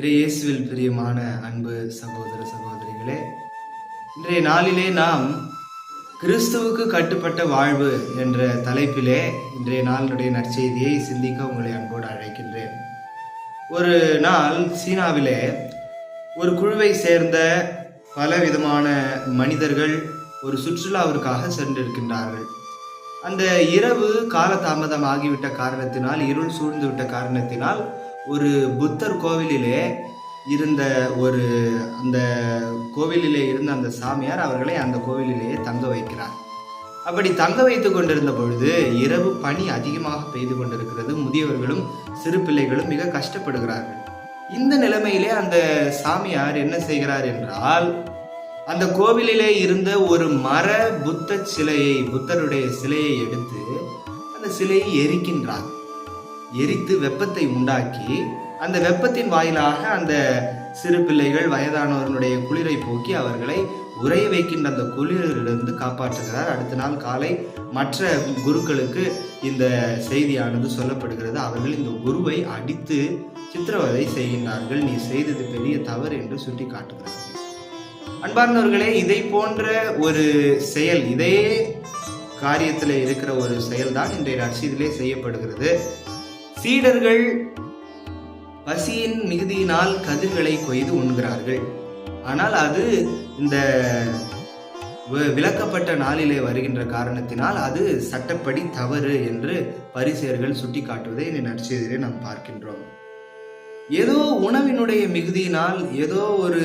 இறையேசுவில் பிரியமான அன்பு சகோதர சகோதரிகளே இன்றைய நாளிலே நாம் கிறிஸ்துவுக்கு கட்டுப்பட்ட வாழ்வு என்ற தலைப்பிலே இன்றைய நாளினுடைய நற்செய்தியை சிந்திக்க உங்களை அன்போடு அழைக்கின்றேன். ஒரு நாள் சீனாவிலே ஒரு குழுவை சேர்ந்த பல விதமான மனிதர்கள் ஒரு சுற்றுலாவிற்காக சென்றிருக்கின்றார்கள். அந்த இரவு காலதாமதம் ஆகிவிட்ட காரணத்தினால் இருள் சூழ்ந்துவிட்ட காரணத்தினால் ஒரு புத்தர் கோவிலிலே இருந்த ஒரு அந்த கோவிலிலே இருந்த அந்த சாமியார் அவர்களை அந்த கோவிலிலேயே தங்க வைக்கிறார். அப்படி தங்க வைத்து கொண்டிருந்த பொழுது இரவு பனி அதிகமாக பெய்து கொண்டிருக்கிறது. முதியவர்களும் சிறு பிள்ளைகளும் மிக கஷ்டப்படுகிறார்கள். இந்த நிலைமையிலே அந்த சாமியார் என்ன செய்கிறார் என்றால் அந்த கோவிலிலே இருந்த ஒரு மர புத்த சிலையை புத்தருடைய சிலையை எடுத்து அந்த சிலையை எரிக்கின்றார். எரித்து வெப்பத்தை உண்டாக்கி அந்த வெப்பத்தின் வாயிலாக அந்த சிறு பிள்ளைகள் வயதானவர்களுடைய குளிரை போக்கி அவர்களை உறைய வைக்கின்ற அந்த குளிரிலிருந்து காப்பாற்றுகிறார். அடுத்த நாள் காலை மற்ற குருக்களுக்கு இந்த செய்தியானது சொல்லப்படுகிறது. அவர்கள் இந்த குருவை அடித்து சித்திரவதை செய்கின்றார்கள். நீ செய்தது பெரிய தவறு என்று சுட்டி காட்டுகிறார்கள் அன்பார்ந்தவர்களே இதை போன்ற ஒரு செயல் இதே காரியத்தில் இருக்கிற ஒரு செயல்தான் இன்றைய ரசீதிலே செய்யப்படுகிறது. சீடர்கள் பசியின் மிகுதியினால் கதிர்களை கொய்து உண்கிறார்கள். ஆனால் அது இந்த விளக்கப்பட்ட நாளிலே வருகின்ற காரணத்தினால் அது சட்டப்படி தவறு என்று பரிசேயர்கள் சுட்டிக்காட்டுவதை இந்த நற்செய்தியிலே நாம் பார்க்கின்றோம். ஏதோ உணவினுடைய மிகுதியினால் ஏதோ ஒரு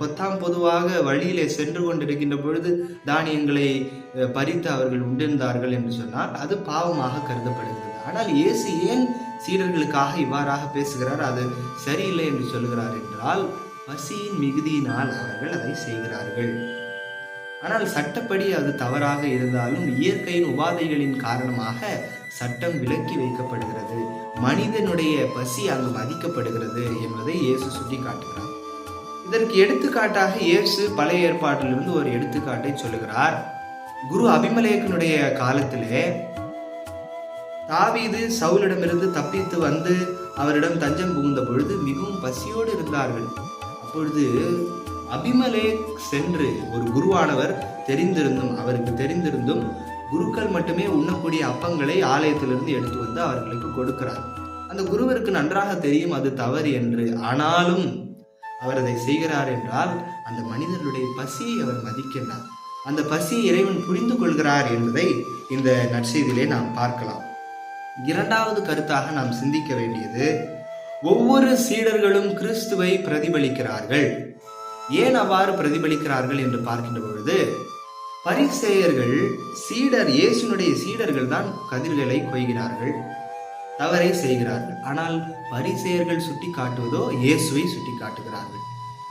பொத்தாம் பொதுவாக வழியிலே சென்று கொண்டிருக்கின்ற பொழுது தானியங்களை பறித்து அவர்கள் உண்டிருந்தார்கள் என்று சொன்னால் அது பாவமாக கருதப்படுகிறது. ஆனால் இயேசு ஏன் சீடர்களுக்காக இவ்வாறாக பேசுகிறார்? அது சரியில்லை என்று சொல்கிறார் என்றால் பசியின் மிகுதியினால் அவர்கள் அதை செய்கிறார்கள். ஆனால் சட்டப்படி அது தவறாக இருந்தாலும் இயற்கையின் உபாதைகளின் காரணமாக சட்டம் விலக்கி வைக்கப்படுகிறது. மனிதனுடைய பசி அங்கு மதிக்கப்படுகிறது என்பதை இயேசு சுட்டி காட்டுகிறார் இதற்கு எடுத்துக்காட்டாக இயேசு பழைய ஏற்பாட்டிலிருந்து ஒரு எடுத்துக்காட்டை சொல்லுகிறார். குரு அபிமலேக்கனுடைய காலத்திலே தாவீது சவுலிடமிருந்து தப்பித்து வந்து அவரிடம் தஞ்சம் புகுந்த பொழுது மிகவும் பசியோடு இருந்தார்கள். அப்பொழுது அபிமலே சென்று ஒரு குருவானவர் தெரிந்திருந்தும் அவருக்கு தெரிந்திருந்தும் குருக்கள் மட்டுமே உண்ணக்கூடிய அப்பங்களை ஆலயத்திலிருந்து எடுத்து வந்து அவர்களுக்கு கொடுக்கிறார். அந்த குருவிற்கு நன்றாக தெரியும் அது தவறு என்று. ஆனாலும் அவர் அதை செய்கிறார் என்றால் அந்த மனிதர்களுடைய பசியை அவர் மதிக்கின்றார். அந்த பசியை இறைவன் புரிந்து கொள்கிறார் என்பதை இந்த நற்செய்தியிலே நாம் பார்க்கலாம். இரண்டாவது கருத்தாக நாம் சிந்திக்க வேண்டியது ஒவ்வொரு சீடர்களும் கிறிஸ்துவை பிரதிபலிக்கிறார்கள். ஏன் அவ்வாறு பிரதிபலிக்கிறார்கள் என்று பார்க்கின்ற பொழுது பரிசேயர்கள் சீடர் இயேசுனுடைய சீடர்கள் தான் கதிர்களை கொய்கிறார்கள் தவறை செய்கிறார்கள். ஆனால் பரிசேயர்கள் சுட்டி காட்டுவதோ இயேசுவை சுட்டி காட்டுகிறார்கள்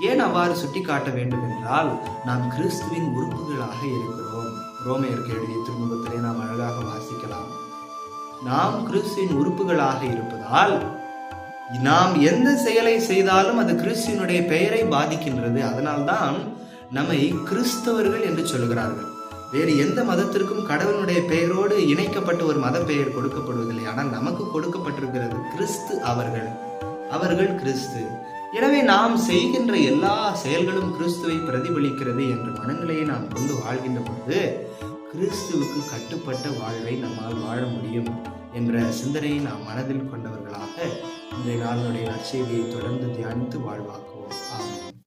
ஏன் அவ்வாறு சுட்டி காட்ட வேண்டும் என்றால் நாம் கிறிஸ்துவின் உறுப்புகளாக இருக்கிறோம். ரோமையருக்கு எழுதிய திருமுகத்திலே நாம் அழகாக வாசிக்கலாம். நாம் கிறிஸ்துவின் உறுப்புகளாக இருப்பதால் நாம் எந்த செயலை செய்தாலும் அது கிறிஸ்துவனுடைய பெயரை பாதிக்கின்றது. அதனால்தான் நம்மை கிறிஸ்தவர்கள் என்று சொல்கிறார்கள் வேறு எந்த மதத்திற்கும் கடவுளுடைய பெயரோடு இணைக்கப்பட்ட ஒரு மத பெயர் கொடுக்கப்படுவதில்லை. ஆனால் நமக்கு கொடுக்கப்பட்டிருக்கிறது கிறிஸ்து அவர்கள். அவர்கள் கிறிஸ்து. எனவே நாம் செய்கின்ற எல்லா செயல்களும் கிறிஸ்துவை பிரதிபலிக்கிறது என்ற மனநிலையை நாம் கொண்டு வாழ்கின்ற பொழுது கிறிஸ்துவுக்கு கட்டுப்பட்ட வாழ்வை நம்மால் வாழ முடியும். என்ற சிந்தனையை நாம் மனதில் கொண்டவர்களாக இன்றைய நாளினுடைய நற்செய்தியை தொடர்ந்து தியானித்து வாழ்வாக்குவோம்.